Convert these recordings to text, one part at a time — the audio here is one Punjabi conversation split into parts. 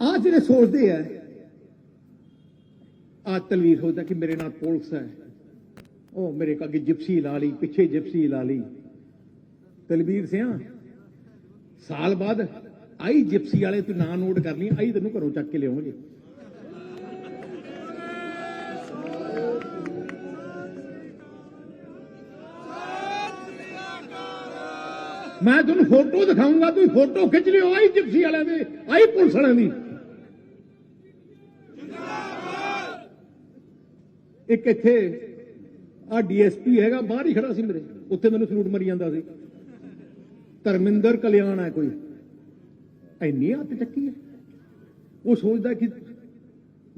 ਆ ਜਿਹੜੇ ਸੋਚਦੇ ਆ ਆ ਤਲਵੀਰ ਹੋਦਾ ਕਿ ਮੇਰੇ ਨਾਲ ਪੁਲਿਸ ਹੈ। ਉਹ ਮੇਰੇ ਕੋ ਅੱਗੇ ਜਿਪਸੀ ਲਾ ਲਈ, ਪਿੱਛੇ ਜਿਪਸੀ ਲਾ ਲਈ। ਤਲਵੀਰ ਸਿਆ, ਸਾਲ ਬਾਅਦ ਆਈ ਜਿਪਸੀ ਵਾਲੇ, ਤੂੰ ਨਾਂ ਨੋਟ ਕਰ ਲਈ, ਆਈ ਤੈਨੂੰ ਘਰੋਂ ਚੱਕ ਕੇ ਲਿਆਉਣਗੇ ਮੈਂ ਤੁਹਾਨੂੰ ਫੋਟੋ ਦਿਖਾਉਂਗਾ ਤੁਸੀਂ ਫੋਟੋ ਖਿੱਚ ਲਿਓ, ਆਈ ਜਿਪਸੀ ਵਾਲਿਆਂ ਦੇ, ਆਈ ਪੁਲਿਸ ਵਾਲਿਆਂ ਦੀ। ਇੱਕ ਇੱਥੇ ਆ ਡੀਐਸਪੀ ਹੈਗਾ, ਬਾਹਰ ਹੀ ਖੜਾ ਸੀ ਮੇਰੇ। ਉੱਥੇ ਮੈਨੂੰ ਸਲੂਟ ਮਰੀ ਜਾਂਦਾ ਸੀ। ਧਰਮਿੰਦਰ ਕਲਿਆਣ ਹੈ ਕੋਈ। ਇੰਨੀ ਹੱਥ ਚੱਕੀ ਹੈ। ਉਹ ਸੋਚਦਾ ਕਿ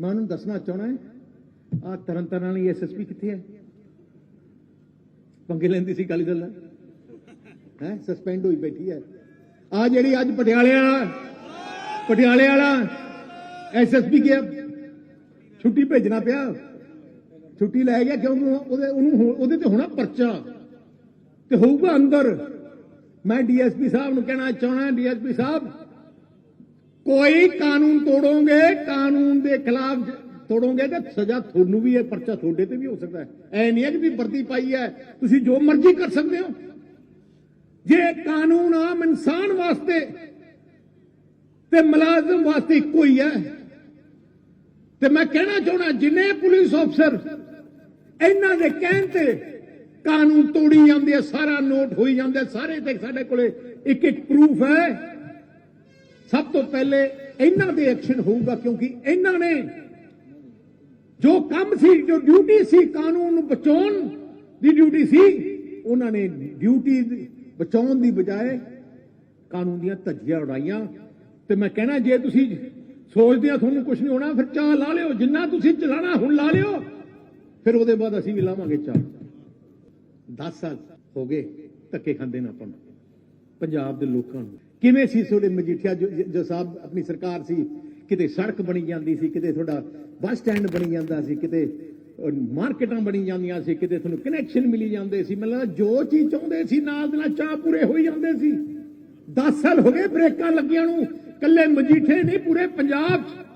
ਮੈਂ ਉਹਨੂੰ ਦੱਸਣਾ ਚਾਹਣਾ ਹੈ ਆ ਤਰਨ ਤਾਰਨ ਵਾਲੀ ਐਸਐਸਪੀ ਕਿੱਥੇ ਹੈ? ਪੰਗੇ ਲੈਂਦੀ ਸੀ ਕਾਲੀ ਦਲ ਹੈ ਸਸਪੈਂਡ ਹੋਈ ਬੈਠੀ ਹੈ। ਆ ਜਿਹੜੀ ਅੱਜ ਪਟਿਆਲੇ ਵਾਲਾ ਪਟਿਆਲੇ ਵਾਲਾ ਐਸਐਸਪੀ ਗਿਆ ਛੁੱਟੀ ਭੇਜਣਾ ਪਿਆ। ਛੁੱਟੀ ਲੈ ਗਿਆ ਕਿਉਂਕਿ ਉਹਦੇ ਉਹਨੂੰ ਉਹਦੇ ਤੇ ਹੋਣਾ ਪਰਚਾ। ਤੇ ਹੋਊਗਾ ਅੰਦਰ। ਮੈਂ ਡੀਐਸਪੀ ਸਾਹਿਬ ਨੂੰ ਕਹਿਣਾ ਚਾਹਣਾ ਡੀਐਸਪੀ ਸਾਹਿਬ, ਕੋਈ ਕਾਨੂੰਨ ਤੋੜੋਗੇ, ਕਾਨੂੰਨ ਦੇ ਖਿਲਾਫ ਤੋੜੋਗੇ ਤੇ ਸਜ਼ਾ ਤੁਹਾਨੂੰ ਵੀ ਹੈ, ਪਰਚਾ ਤੁਹਾਡੇ ਤੇ ਵੀ ਹੋ ਸਕਦਾ ਹੈ। ਐ ਨਹੀਂ ਹੈ ਕਿ ਵੀ ਵਰਦੀ ਪਾਈ ਹੈ। ਤੁਸੀਂ ਜੋ ਮਰਜ਼ੀ ਕਰ ਸਕਦੇ ਹੋ। ਜੇ ਕਾਨੂੰਨ ਆਮ ਇਨਸਾਨ ਵਾਸਤੇ ਤੇ ਮੁਲਾਜ਼ਮ ਵਾਸਤੇ ਇੱਕੋ ਹੀ ਹੈ, ਤੇ ਮੈਂ ਕਹਿਣਾ ਚਾਹਣਾ ਜਿੰਨੇ ਪੁਲਿਸ ਅਫਸਰ ਇਹਨਾਂ ਦੇ ਕਹਿਣ ਤੇ ਕਾਨੂੰਨ ਤੋੜੀ ਜਾਂਦੇ ਆ, ਸਾਰਾ ਨੋਟ ਹੋਈ ਜਾਂਦੇ, ਸਾਰੇ ਤੇ ਸਾਡੇ ਕੋਲੇ ਇੱਕ ਇੱਕ ਪ੍ਰੂਫ ਹੈ। ਸਭ ਤੋਂ ਪਹਿਲੇ ਇਹਨਾਂ ਦੇ ਐਕਸ਼ਨ ਹੋਊਗਾ, ਕਿਉਂਕਿ ਇਹਨਾਂ ਨੇ ਜੋ ਕੰਮ ਸੀ, ਜੋ ਡਿਊਟੀ ਸੀ ਕਾਨੂੰਨ ਨੂੰ ਬਚਾਉਣ ਦੀ ਡਿਊਟੀ ਸੀ, ਉਹਨਾਂ ਨੇ ਡਿਊਟੀ ਬਚਾਉਣ ਦੀ ਬਜਾਏ ਕਾਨੂੰਨ ਦੀਆਂ ਧੱਜੀਆਂ ਉਡਾਈਆਂ। ਤੇ ਮੈਂ ਕਹਿਣਾ, ਜੇ ਤੁਸੀਂ ਸੋਚਦੇ ਆ, ਤੁਹਾਨੂੰ ਕੁਝ ਨਹੀਂ ਹੋਣਾ, ਫਿਰ ਚਾਹ ਲਾ ਲਿਓ, ਜਿੰਨਾ ਤੁਸੀਂ ਚਲਾਣਾ, ਹੁਣ ਲਾ ਲਿਓ। ਫਿਰ ਉਹਦੇ ਬਾਅਦ ਅਸੀਂ ਵੀ ਲਾਵਾਂਗੇ ਚਾਹ। 10 ਸਾਲ ਹੋ ਗਏ ਧੱਕੇ ਖਾਂਦੇ ਨੇ ਆਪਾਂ ਪੰਜਾਬ ਦੇ ਲੋਕਾਂ ਨੂੰ। ਕਿਵੇਂ ਸੀ ਤੁਹਾਡੇ ਮਜੀਠੀਆ ਜੋ ਸਾਹਿਬ, ਆਪਣੀ ਸਰਕਾਰ ਸੀ, ਕਿਤੇ ਸੜਕ ਬਣੀ ਜਾਂਦੀ ਸੀ, ਕਿਤੇ ਤੁਹਾਡਾ ਬੱਸ ਸਟੈਂਡ ਬਣੀ ਜਾਂਦਾ ਸੀ, ਕਿਤੇ ਮਾਰਕੀਟਾਂ ਬਣੀ ਜਾਂਦੀਆਂ ਸੀ, ਕਿਤੇ ਤੁਹਾਨੂੰ ਕਨੈਕਸ਼ਨ ਮਿਲੀ ਜਾਂਦੇ ਸੀ। ਮਤਲਬ ਜੋ ਚੀਜ਼ ਚਾਹੁੰਦੇ ਸੀ, ਨਾਲ ਦੇ ਨਾਲ ਚਾਹ ਪੂਰੇ ਹੋਈ ਜਾਂਦੇ ਸੀ। 10 ਸਾਲ ਹੋ ਗਏ ਬ੍ਰੇਕਾਂ ਲੱਗੀਆਂ ਨੂੰ ਕੱਲੇ ਮਜੀਠੇ ਨਹੀਂ, ਪੂਰੇ ਪੰਜਾਬ 'ਚ।